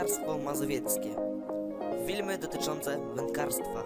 Wędkarstwo mazowieckie. Filmy dotyczące wędkarstwa.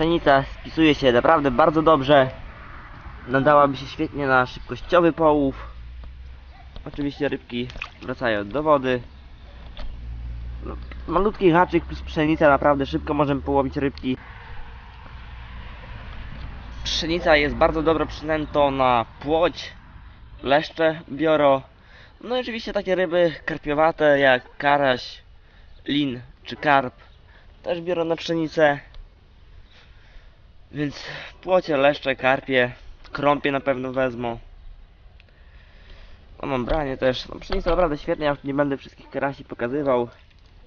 Pszenica spisuje się naprawdę bardzo dobrze. Nadałaby się świetnie na szybkościowy połów. Oczywiście rybki wracają do wody. No, malutki haczyk plus pszenica, naprawdę szybko możemy połowić rybki. Pszenica jest bardzo dobrą przynętą na płoć, leszcze, bioro. No i oczywiście takie ryby karpiowate jak karaś, lin czy karp też biorą na pszenicę. Więc płocie, leszcze, karpie, krąpie na pewno wezmą. No mam branie też. No pszenica naprawdę świetnie, ja już nie będę wszystkich karasi pokazywał,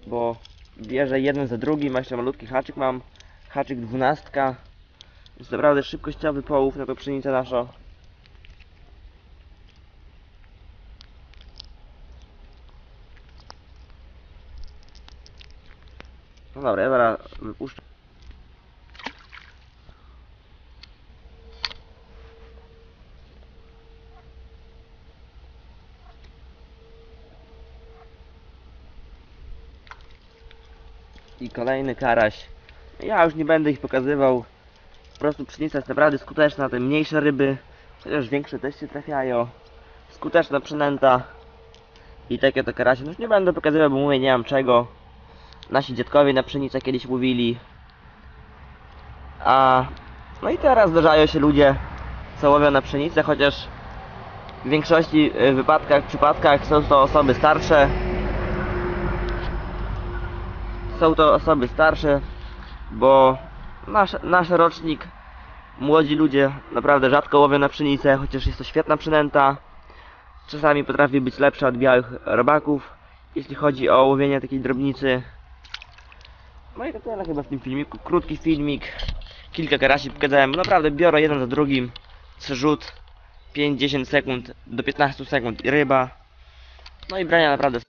bo bierze jeden za drugim, a jeszcze malutki haczyk mam. Haczyk dwunastka. Jest naprawdę szybkościowy połów na tą pszenicę naszą. No dobra, ja zaraz wypuszczę. I kolejny karaś. Ja już nie będę ich pokazywał. Po prostu pszenica jest naprawdę skuteczna, te mniejsze ryby, chociaż większe też się trafiają. Skuteczna przynęta. I takie to karasie. No już nie będę pokazywał, bo mówię, nie mam czego. Nasi dziadkowie na pszenicę kiedyś mówili. A no i teraz zdarzają się ludzie, co łowią na pszenicę, chociaż w większości y, wypadkach, przypadkach są to osoby starsze, są to osoby starsze, bo nasz, nasz rocznik, młodzi ludzie naprawdę rzadko łowią na pszenicę, chociaż jest to świetna przynęta. Czasami potrafi być lepsza od białych robaków, jeśli chodzi o łowienie takiej drobnicy. No i to tyle chyba w tym filmiku. Krótki filmik, kilka karasi pokazałem. Naprawdę biorę jeden za drugim, co rzut, 5-10 sekund do 15 sekund ryba. No i brania naprawdę